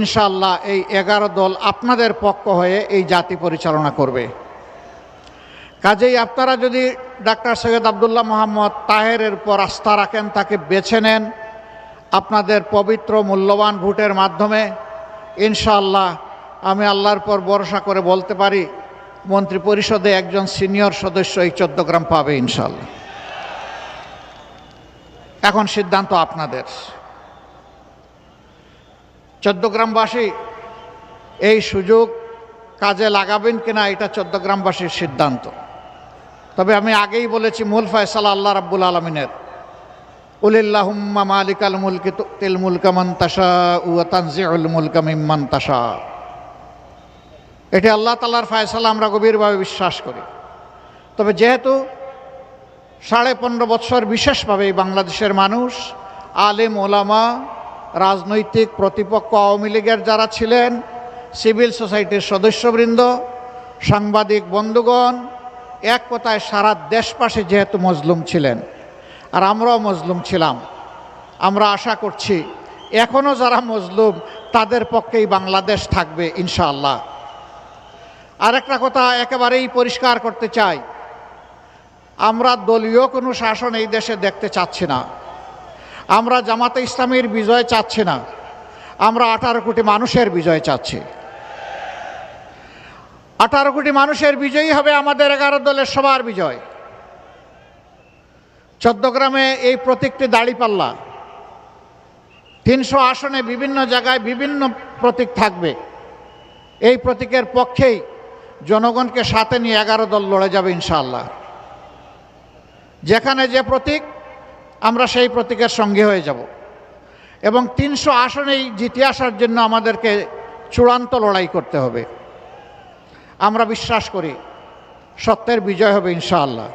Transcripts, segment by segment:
ইনশাআল্লাহ এই এগারো দল আপনাদের পক্ষ হয়ে এই জাতি পরিচালনা করবে। কাজেই আপনারা যদি ডাক্তার সৈয়দ আবদুল্লাহ মোহাম্মদ তাহেরের উপর আস্থা রাখেন, তাকে বেছে নেন আপনাদের পবিত্র মূল্যবান ভোটের মাধ্যমে, ইনশাআল্লাহ আমি আল্লাহর পর ভরসা করে বলতে পারি মন্ত্রী পরিষদে একজন সিনিয়র সদস্য এই চোদ্দগ্রাম পাবে ইনশাআল্লাহ। এখন সিদ্ধান্ত আপনাদের। চোদ্দগ্রামবাসী এই সুযোগ কাজে লাগাবেন কিনা এটা চোদ্দগ্রামবাসীর সিদ্ধান্ত। তবে আমি আগেই বলেছি, মূল ফয়সালা আল্লাহ রাব্বুল আলমিনের। উলিল্লাহুম্মা মালিকাল মুলকি তুতিল মুলকা মান তাশা ওয়া তানজিউল মুলকা মিম্মান তাশা এটি আল্লাহ তাআলার ফয়সালা, আমরা গভীরভাবে বিশ্বাস করি। তবে যেহেতু সাড়ে পনেরো বৎসর বিশেষভাবে বাংলাদেশের মানুষ, আলেম, ওলামা রাজনৈতিক প্রতিপক্ষ আওয়ামী লীগের যারা ছিলেন, সিভিল সোসাইটির সদস্যবৃন্দ, সাংবাদিক বন্ধুগণ, এক কথায় সারা দেশপাশে যেহেতু মজলুম ছিলেন, আর আমরাও মজলুম ছিলাম, আমরা আশা করছি এখনও যারা মজলুম, তাদের পক্ষেই বাংলাদেশ থাকবে, ইনশাআল্লাহ। আরেকটা কথা একেবারেই পরিষ্কার করতে চাই, আমরা দলীয় কোনো শাসন এই দেশে দেখতে চাচ্ছি না। আমরা জামাতে ইসলামীর বিজয় চাচ্ছি না। আমরা আঠারো কোটি মানুষের বিজয় চাচ্ছি। আঠারো কোটি মানুষের বিজয়ী হবে আমাদের এগারো দলের সবার বিজয়। চোদ্দগ্রামে এই প্রতীকটি দাড়িপাল্লা। তিনশো আসনে বিভিন্ন জায়গায় বিভিন্ন প্রতীক থাকবে। এই প্রতীকের পক্ষেই জনগণকে সাথে নিয়ে এগারো দল লড়ে যাবে ইনশাল্লাহ যেখানে যে প্রতীক আমরা সেই প্রতীকের সঙ্গে হয়ে যাব। এবং তিনশো আসনেই জিতে আসার জন্য আমাদেরকে চূড়ান্ত লড়াই করতে হবে। আমরা বিশ্বাস করি, সত্যের বিজয় হবে ইনশাআল্লাহ।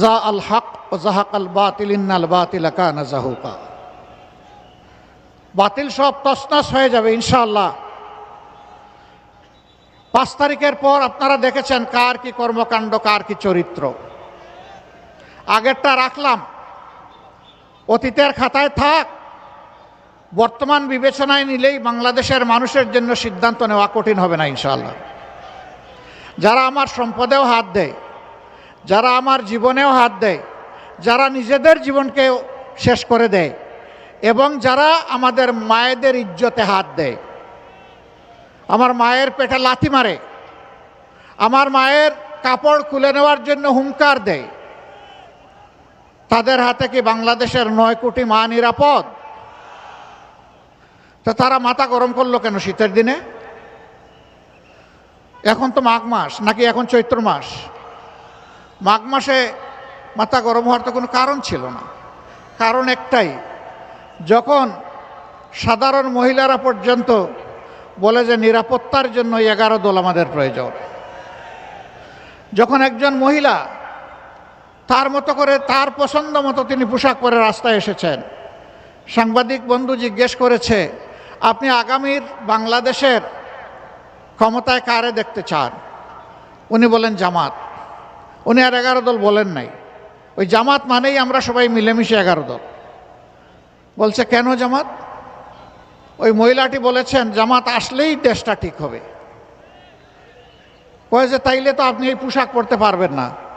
জা আল হক ও জাহাক আল বাতিল, ইন্নাল বাতিল কানা জাহুকা বাতিল সব তসনাস হয়ে যাবে ইনশাআল্লাহ। পাঁচ তারিখের পর আপনারা দেখেছেন কার কি কর্মকাণ্ড, কার কি চরিত্র। আগেরটা রাখলাম অতীতের খাতায় থাক। বর্তমান বিবেচনায় নিলেই বাংলাদেশের মানুষের জন্য সিদ্ধান্ত নেওয়া কঠিন হবে না, ইনশাআল্লাহ। যারা আমার সম্পদেও হাত দেয়, যারা আমার জীবনেও হাত দেয়, যারা নিজেদের জীবনকে শেষ করে দেয়, এবং যারা আমাদের মায়েদের ইজ্জতে হাত দেয়, আমার মায়ের পেটে লাথি মারে, আমার মায়ের কাপড় খুলে নেওয়ার জন্য হুঙ্কার দেয় তাদের হাতে কি বাংলাদেশের নয় কোটি মা নিরাপদ? তো তারা মাথা গরম করল কেন শীতের দিনে? এখন তো মাঘ মাস, নাকি এখন চৈত্র মাস? মাঘ মাসে মাথা গরম হওয়ার তো কোনো কারণ ছিল না। কারণ একটাই, যখন সাধারণ মহিলারা পর্যন্ত বলে যে নিরাপত্তার জন্য এগারো দল আমাদের প্রয়োজন, যখন একজন মহিলা তার মতো করে তার পছন্দ মতো তিনি পোশাক পরে রাস্তায় এসেছেন। সাংবাদিক বন্ধু জিজ্ঞেস করেছে, আপনি আগামীর বাংলাদেশের ক্ষমতায় কারে দেখতে চান? উনি বলেন, জামাত। উনি আর এগারো দল বলেন নাই। ওই জামাত মানেই আমরা সবাই মিলেমিশে এগারো দল। বলছে, কেন জামাত? ওই মহিলাটি বলেছেন, জামাত আসলেই দেশটা ঠিক হবে। কয়ে যে, তাইলে তো আপনি এই পোশাক পরতে পারবেন না।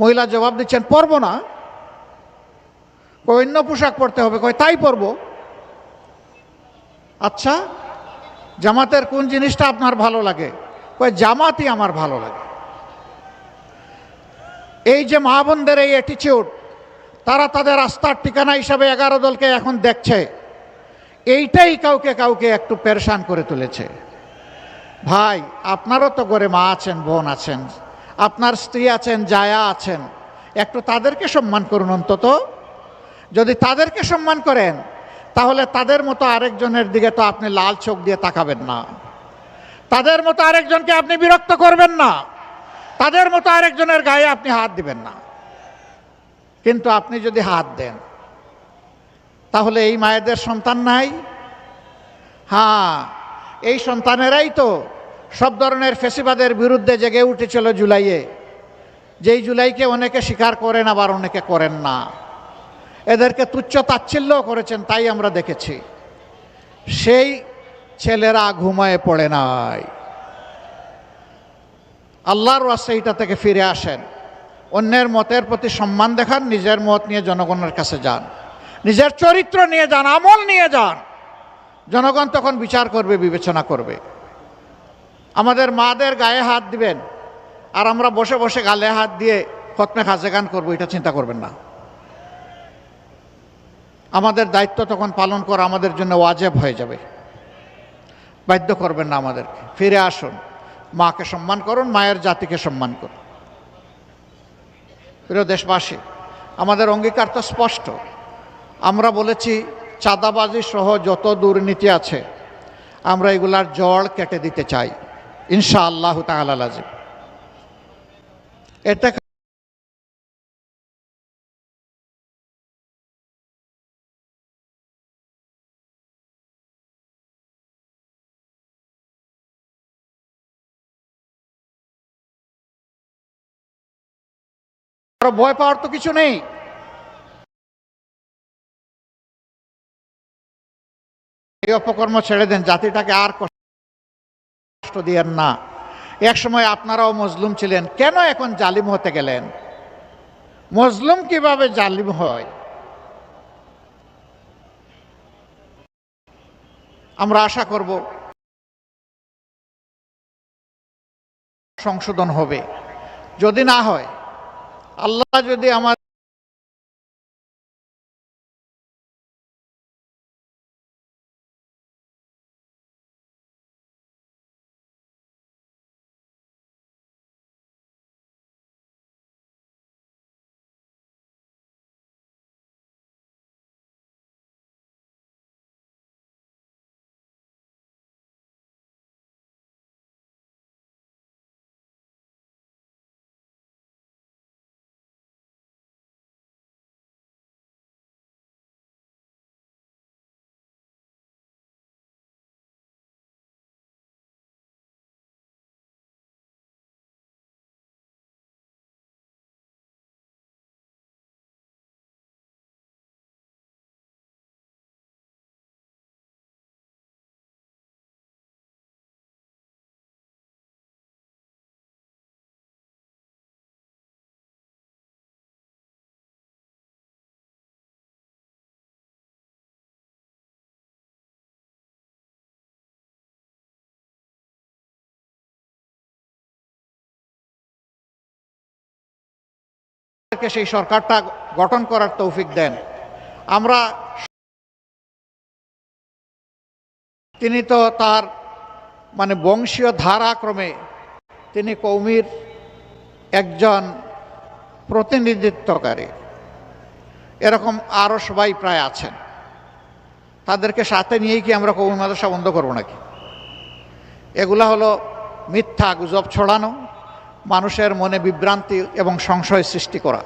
মহিলা জবাব দিচ্ছেন, পরব না। অন্য পোশাক পরতে হবে। কয়, তাই পরব। আচ্ছা জামাতের কোন জিনিসটা আপনার ভালো লাগে? কয়, জামাতই আমার ভালো লাগে। এই যে মা বোনদের এই অ্যাটিচিউড তারা তাদের আস্থার ঠিকানা হিসাবে এগারো দলকে এখন দেখছে। এইটাই কাউকে কাউকে একটু পেরেশান করে তুলেছে। ভাই, আপনারও তো করে মা আছেন, বোন আছেন। আপনার স্ত্রী আছেন, জায়া আছেন, একটু তাদেরকে সম্মান করুন অন্তত। যদি তাদেরকে সম্মান করেন, তাহলে তাদের মতো আরেকজনের দিকে তো আপনি লাল চোখ দিয়ে তাকাবেন না। তাদের মতো আরেকজনকে আপনি বিরক্ত করবেন না। তাদের মতো আরেকজনের গায়ে আপনি হাত দিবেন না। কিন্তু আপনি যদি হাত দেন, তাহলে এই মায়েদের সন্তান নাই? হ্যাঁ এই সন্তানেরাই তো সব ধরনের ফেসিবাদের বিরুদ্ধে জেগে উঠেছিল জুলাইয়ে। যেই জুলাইকে অনেকে স্বীকার করেন, আবার অনেকে করেন না। এদেরকে তুচ্ছ তাচ্ছিল্য করেছেন, তাই আমরা দেখেছি। সেই ছেলেরা ঘুমায় পড়ে নাই। আল্লাহর রাস্তা থেকে ফিরে আসেন। অন্যের মতের প্রতি সম্মান দেখান, নিজের মত নিয়ে জনগণের কাছে যান। নিজের চরিত্র নিয়ে যান, আমল নিয়ে যান। জনগণ তখন বিচার করবে, বিবেচনা করবে। আমাদের মাদের গায়ে হাত দিবেন। আর আমরা বসে বসে গালে হাত দিয়ে খতমে খাজে গান করব, এটা চিন্তা করবেন না। আমাদের দায়িত্ব তখন পালন করা আমাদের জন্য ওয়াজেব হয়ে যাবে। বাধ্য করবেন না আমাদেরকে। ফিরে আসুন। মাকে সম্মান করুন, মায়ের জাতিকে সম্মান করুন। প্রিয় দেশবাসী, আমাদের অঙ্গীকার তো স্পষ্ট। আমরা বলেছি, চাঁদাবাজি সহ যত দুর্নীতি আছে, আমরা এগুলার জড় কেটে দিতে চাই। ইনশা আল্লাহ তালাজিম এটা ভয় পাওয়ার তো কিছু নেই। এই অপকর্ম ছেড়ে দেন, জাতিটাকে আর দিয়েন না। এক সময় আপনারাও মজলুম ছিলেন, কেন এখন জালিম হতে গেলেন? মজলুম কীভাবে জালিম হয়? আমরা আশা করব সংশোধন হবে। যদি না হয়, আল্লাহ যদি আমার কে সেই সরকারটা গঠন করার তৌফিক দেন। আমরা তিনি তো তার মানে বংশীয় ধারাক্রমে তিনি কৌমির একজন প্রতিনিধিত্বকারী। এরকম আরও সবাই প্রায় আছেন। তাদেরকে সাথে নিয়েই কি আমরা কৌমি মাদ্রাসা বন্ধ করব নাকি? এগুলা হলো মিথ্যা গুজব ছড়ানো মানুষের মনে বিভ্রান্তি এবং সংশয় সৃষ্টি করা।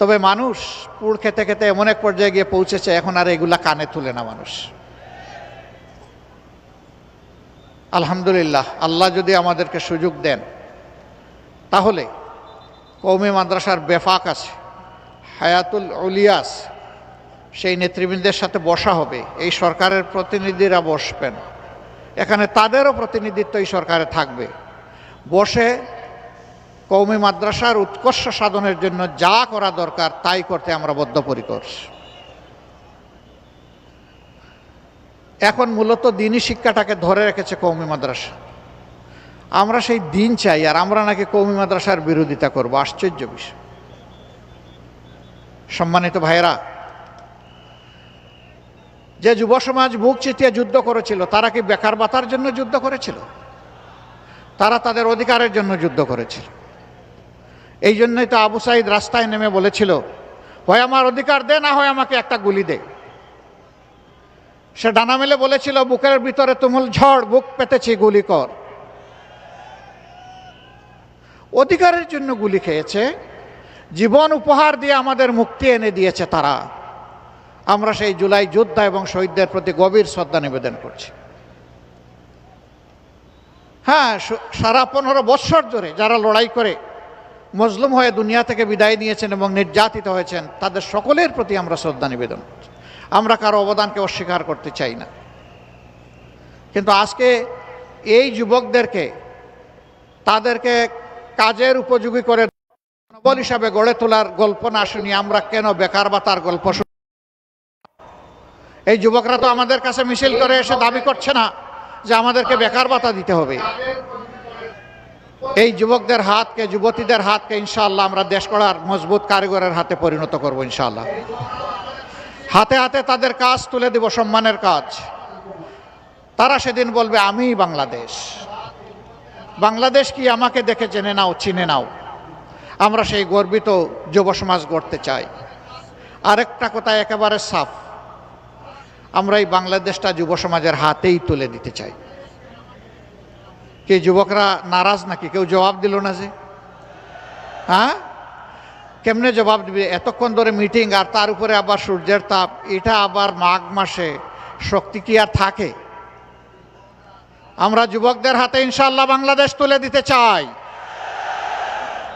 তবে মানুষ পুড় খেতে খেতে এমন এক পর্যায়ে গিয়ে পৌঁছেছে, এখন আর এগুলা কানে তুলে না মানুষ। আলহামদুলিল্লাহ, আল্লাহ যদি আমাদেরকে সুযোগ দেন, তাহলে কৌমি মাদ্রাসার বেফাক আছে, হায়াতুল উলিয়াস, সেই নেতৃবৃন্দের সাথে বসা হবে, এই সরকারের প্রতিনিধিরা বসবেন। এখানে তাদেরও প্রতিনিধিত্ব এই সরকারে থাকবে। বসে কৌমি মাদ্রাসার উৎকর্ষ সাধনের জন্য যা করা দরকার, তাই করতে আমরা বদ্ধপরিকর। এখন মূলত দিনই শিক্ষাটাকে ধরে রেখেছে কৌমি মাদ্রাসা। আমরা সেই দিন চাই, আর আমরা নাকি কৌমি মাদ্রাসার বিরোধিতা করব, আশ্চর্য বিষয়। সম্মানিত ভাইয়েরা, যে যুব সমাজ বুক চিতিয়ে যুদ্ধ করেছিল, তারা কি বেকার বাতার জন্য যুদ্ধ করেছিল? তারা তাদের অধিকারের জন্য যুদ্ধ করেছিল। এই জন্যই তো আবু সাইদ রাস্তায় নেমে বলেছিল, হয় আমার অধিকার দে, না হয় আমাকে একটা গুলি দে। সে ডানা মেলে বলেছিল, বুকের ভিতরে তুমুল ঝড়, বুক পেতেছি, গুলি কর। অধিকারের জন্য গুলি খেয়েছে, জীবন উপহার দিয়ে আমাদের মুক্তি এনে দিয়েছে তারা। আমরা সেই জুলাই যোদ্ধা এবং শহীদদের প্রতি গভীর শ্রদ্ধা নিবেদন করছি। হ্যাঁ সারা পনেরো বৎসর ধরে যারা লড়াই করে মজলুম হয়ে দুনিয়া থেকে বিদায় নিয়েছেন এবং নির্যাতিত হয়েছেন, তাদের সকলের প্রতি আমরা শ্রদ্ধা নিবেদন করছি। আমরা কারও অবদানকে অস্বীকার করতে চাই না। কিন্তু আজকে এই যুবকদেরকে, তাদেরকে কাজের উপযোগী করে বল হিসাবে গড়ে তোলার গল্প না শুনি আমরা কেন বেকার ভাতার গল্প শুনি? এই যুবকরা তো আমাদের কাছে মিছিল করে এসে দাবি করছে না যে আমাদেরকে বেকার ভাতা দিতে হবে। এই যুবকদের হাতকে, যুবতীদের হাতকে ইনশাআল্লাহ আমরা দেশ করার মজবুত কারিগরের হাতে পরিণত করব ইনশাআল্লাহ। হাতে হাতে তাদের কাজ তুলে দিব সম্মানের কাজ। তারা সেদিন বলবে, আমিই বাংলাদেশ। বাংলাদেশ কি আমাকে দেখে জেনে নাও, চিনে নাও। আমরা সেই গর্বিত যুব সমাজ গড়তে চাই। আরেকটা কথা একেবারে সাফ। আমরা এই বাংলাদেশটা যুব সমাজের হাতেই তুলে দিতে চাই। কি যুবকরা নারাজ নাকি? কেউ জবাব দিল না যে। হ্যাঁ? কেমনে জবাব দিবে? এতক্ষণ ধরে মিটিং আর তার উপরে আবার সূর্যের তাপ, এটা আবার মাঘ মাসে। শক্তি কি আর থাকে? আমরা যুবকদের হাতে ইনশাল্লাহ বাংলাদেশ তুলে দিতে চাই।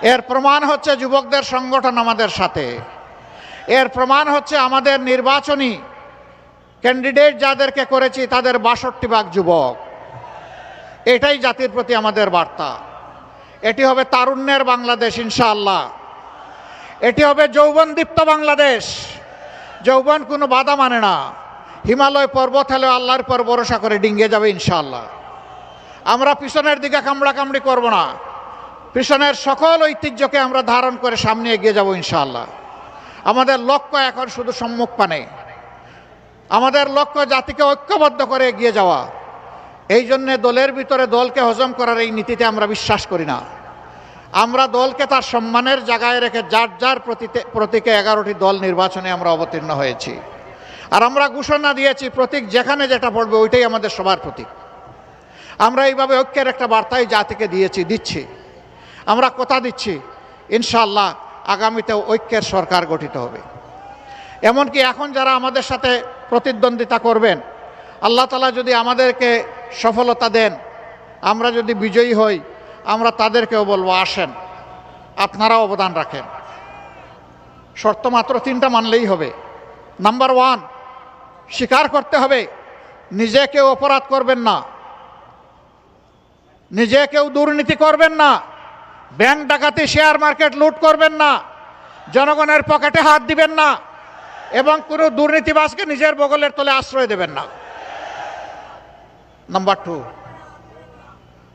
এর প্রমাণ হচ্ছে যুবকদের সংগঠন আমাদের সাথে। এর প্রমাণ হচ্ছে আমাদের নির্বাচনী ক্যান্ডিডেট যাদেরকে করেছি, তাদের বাষট্টি ভাগ যুবক। এটাই জাতির প্রতি আমাদের বার্তা। এটি হবে তারুণ্যের বাংলাদেশ, ইনশাআল্লাহ। এটি হবে যৌবনদীপ্ত বাংলাদেশ। যৌবন কোনো বাধা মানে না। হিমালয় পর্বত হলে আল্লাহর পর ভরসা করে ডিঙ্গে যাবে, ইনশাআল্লাহ। আমরা পিছনের দিকে কামড়া কামড়ি করব না। পিছনের সকল ঐতিহ্যকে আমরা ধারণ করে সামনে এগিয়ে যাব, ইনশাআল্লাহ। আমাদের লক্ষ্য এখন শুধু সম্মুখ পানে। আমাদের লক্ষ্য জাতিকে ঐক্যবদ্ধ করে এগিয়ে যাওয়া। এই জন্যে দলের ভিতরে দলকে হজম করার এই নীতিতে আমরা বিশ্বাস করি না। আমরা দলকে তার সম্মানের জায়গায় রেখে যার যার প্রতীকে এগারোটি দল নির্বাচনে আমরা অবতীর্ণ হয়েছি। আর আমরা ঘোষণা দিয়েছি, প্রতীক যেখানে যেটা পড়বে ওইটাই আমাদের সবার প্রতীক। আমরা এইভাবে ঐক্যের একটা বার্তাই জাতিকে দিয়েছি, দিচ্ছি। আমরা কথা দিচ্ছি ইনশাল্লাহ আগামীতে ঐক্যের সরকার গঠিত হবে। এমনকি এখন যারা আমাদের সাথে প্রতিদ্বন্দ্বিতা করবেন, আল্লাহ তালা যদি আমাদেরকে সফলতা দেন। আমরা যদি বিজয়ী হই, আমরা তাদেরকেও বলব, আসেন। আপনারা অবদান রাখেন। শর্ত মাত্র তিনটা মানলেই হবে। নাম্বার ওয়ান স্বীকার করতে হবে, নিজে কেউ অপরাধ করবেন না। নিজে কেউ দুর্নীতি করবেন না। ব্যাংক ডাকাতি, শেয়ার মার্কেট লুট করবেন না। জনগণের পকেটে হাত দিবেন না। এবং কোনো দুর্নীতিবাসকে নিজের বগলের তলে আশ্রয় দেবেন না। নাম্বার টু,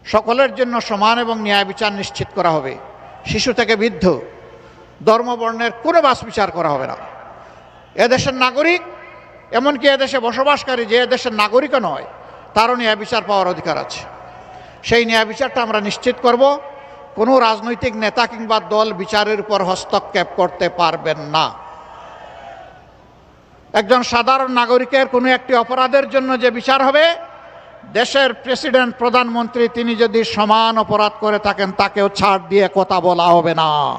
সকলের জন্য সমান এবং ন্যায় বিচার নিশ্চিত করা হবে। শিশু থেকে বৃদ্ধ, ধর্মবর্ণের কোনো বাস বিচার করা হবে না। এদেশের নাগরিক, এমনকি এদেশে বসবাসকারী যে এদেশের নাগরিকও নয়, তারও ন্যায় বিচার পাওয়ার অধিকার আছে। সেই ন্যায় বিচারটা আমরা নিশ্চিত করব। কোনো রাজনৈতিক নেতা কিংবা দল বিচারের উপর হস্তক্ষেপ করতে পারবেন না। একজন সাধারণ নাগরিকের কোনো একটি অপরাধের জন্য যে বিচার হবে দেশের প্রেসিডেন্ট, প্রধানমন্ত্রী, তিনি যদি সমান অপরাধ করে থাকেন, তাকেও ছাড় দিয়ে কথা বলা হবে না।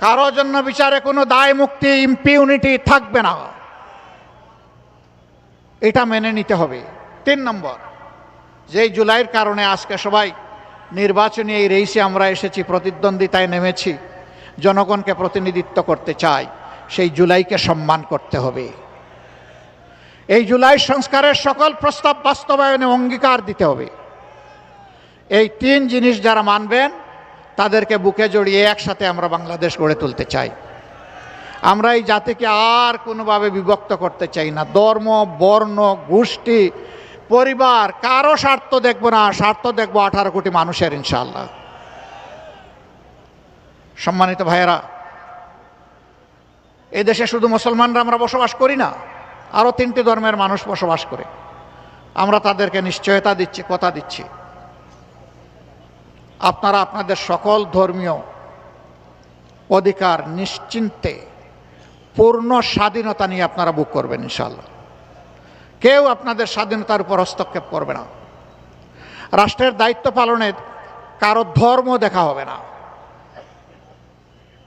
কারও জন্য বিচারে কোনো দায়, মুক্তি ইম্পিউনিটি থাকবে না। এটা মেনে নিতে হবে। তিন নম্বর, যেই জুলাইয়ের কারণে আজকে সবাই নির্বাচনী এই রেইসে আমরা এসেছি, প্রতিদ্বন্দ্বিতায় নেমেছি, জনগণকে প্রতিনিধিত্ব করতে চাই, সেই জুলাইকে সম্মান করতে হবে। এই জুলাই সংস্কারের সকল প্রস্তাব বাস্তবায়নে অঙ্গীকার দিতে হবে। এই তিন জিনিস যারা মানবেন, তাদেরকে বুকে জড়িয়ে একসাথে আমরা বাংলাদেশ গড়ে তুলতে চাই। আমরা এই জাতিকে আর কোনোভাবে বিভক্ত করতে চাই না। ধর্ম, বর্ণ, গোষ্ঠী, পরিবার, কারও স্বার্থ দেখব না, স্বার্থ দেখব আঠারো কোটি মানুষের ইনশাল্লাহ সম্মানিত ভাইয়েরা এই দেশে শুধু মুসলমানরা আমরা বসবাস করি না আরও তিনটি ধর্মের মানুষ বসবাস করে। আমরা তাদেরকে নিশ্চয়তা দিচ্ছি, কথা দিচ্ছি। আপনারা আপনাদের সকল ধর্মীয় অধিকার নিশ্চিন্তে পূর্ণ স্বাধীনতা নিয়ে আপনারা বুক করবেন ইনশাল্লাহ কেউ আপনাদের স্বাধীনতার উপর হস্তক্ষেপ করবে না। রাষ্ট্রের দায়িত্ব পালনে কারও ধর্ম দেখা হবে না।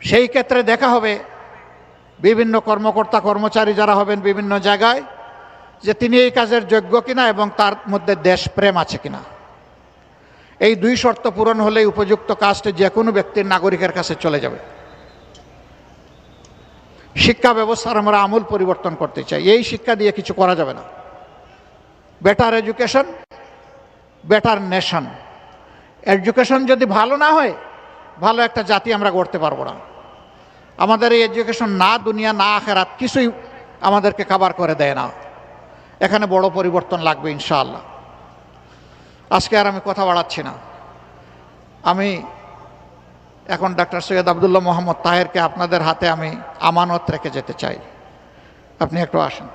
সেই ক্ষেত্রে দেখা হবে বিভিন্ন কর্মকর্তা, কর্মচারী যারা হবেন বিভিন্ন জায়গায়, যে তিনি এই কাজের যোগ্য কিনা এবং তার মধ্যে দেশপ্রেম আছে কিনা। এই দুই শর্ত পূরণ হলেই উপযুক্ত কাজটি যে কোনো ব্যক্তির নাগরিকের কাছে চলে যাবে। শিক্ষা ব্যবস্থার আমরা আমূল পরিবর্তন করতে চাই। এই শিক্ষা দিয়ে কিছু করা যাবে না। Better education better nation education যদি ভালো না হয়, ভালো একটা জাতি আমরা গড়তে পারব না। আমাদের এই এডুকেশন না, দুনিয়া না, আখেরাত কিছুই আমাদেরকে কাবার করে দেয় না। এখানে বড় পরিবর্তন লাগবে ইনশাআল্লাহ। আজকে আর আমি কথা বাড়াচ্ছি না। আমি এখন ডাক্তার সৈয়দ আবদুল্লাহ মোহাম্মদ তাহেরকে আপনাদের হাতে আমি আমানত রেখে যেতে চাই। আপনি একটু আসেন।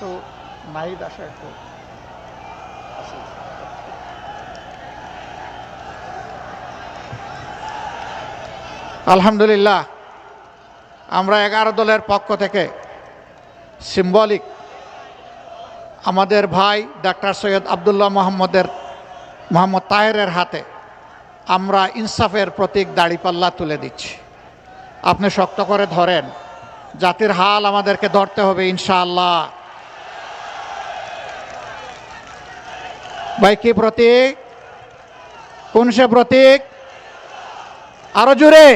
তো আলহামদুলিল্লাহ, আমরা এগারো দলের পক্ষ থেকে সিম্বলিক আমাদের ভাই ডাক্তার সৈয়দ আবদুল্লাহ মোহাম্মদের, মোহাম্মদ তাহেরের হাতে আমরা ইনসাফের প্রতীক দাড়িপাল্লা তুলে দিচ্ছি। আপনি শক্ত করে ধরেন, জাতির হাল আমাদেরকে ধরতে হবে ইনশাআল্লাহ। ভাই কি প্রতীক কোন সে প্রতীক, আরও জোরে।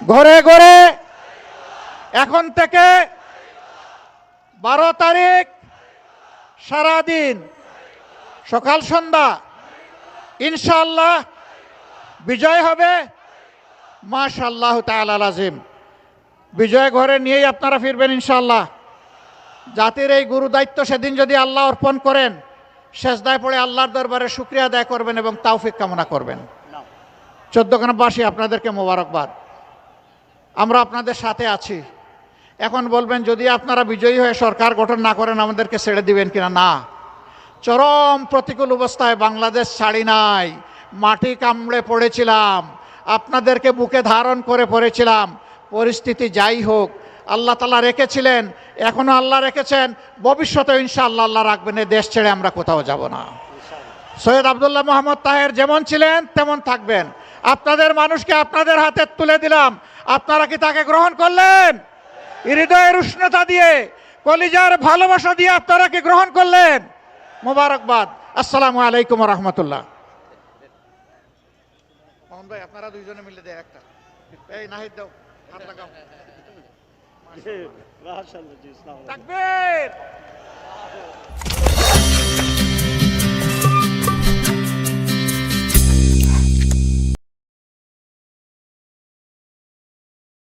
ঘরে ঘরে। এখন থেকে বারো তারিখ সারাদিন, সকাল, সন্ধ্যা। ইনশাল্লাহ বিজয় হবে। মাশাল্লাহ তাল আজিম বিজয় ঘরে নিয়েই আপনারা ফিরবেন ইনশাল্লাহ জাতির এই গুরু দায়িত্ব সেদিন যদি আল্লাহ অর্পণ করেন শেষদায় পড়ে আল্লাহর দরবারে শুক্রিয়া আদায় করবেন এবং তাওফিক কামনা করবেন। চোদ্দগ্রামবাসী আপনাদেরকে মোবারকবাদ। আমরা আপনাদের সাথে আছি। এখন বলবেন, যদি আপনারা বিজয়ী হয়ে সরকার গঠন না করেন, আমাদেরকে ছেড়ে দিবেন কিনা? না। চরম প্রতিকূল অবস্থায় বাংলাদেশ ছাড়ি নাই। মাটি কামড়ে পড়েছিলাম। আপনাদেরকে বুকে ধারণ করে পড়েছিলাম। পরিস্থিতি যাই হোক আল্লাহ তালা রেখেছিলেন, এখনও আল্লাহ রেখেছেন, ভবিষ্যতে ইনশাআল্লাহ আল্লাহ রাখবেন এই দেশ ছেড়ে আমরা কোথাও যাব না। সৈয়দ আবদুল্লাহ মোহাম্মদ তাহের যেমন ছিলেন, তেমন থাকবেন। আপনাদের মানুষকে আপনাদের হাতে তুলে দিলাম। আপনারা কি তাকে গ্রহণ করলেন? হৃদয়ের উষ্ণতা দিয়ে, কলিজার ভালোবাসা দিয়ে আপনারা কি গ্রহণ করলেন? মোবারকবাদ। আসসালামু আলাইকুম রহমতুল্লাহ। ভাই, আপনারা দুইজনে মিলে দেয় একটা। এই নাহিদ দাও, হাত লাগাও। মাশাআল্লাহ। জি আলাইকুম তাকবীর!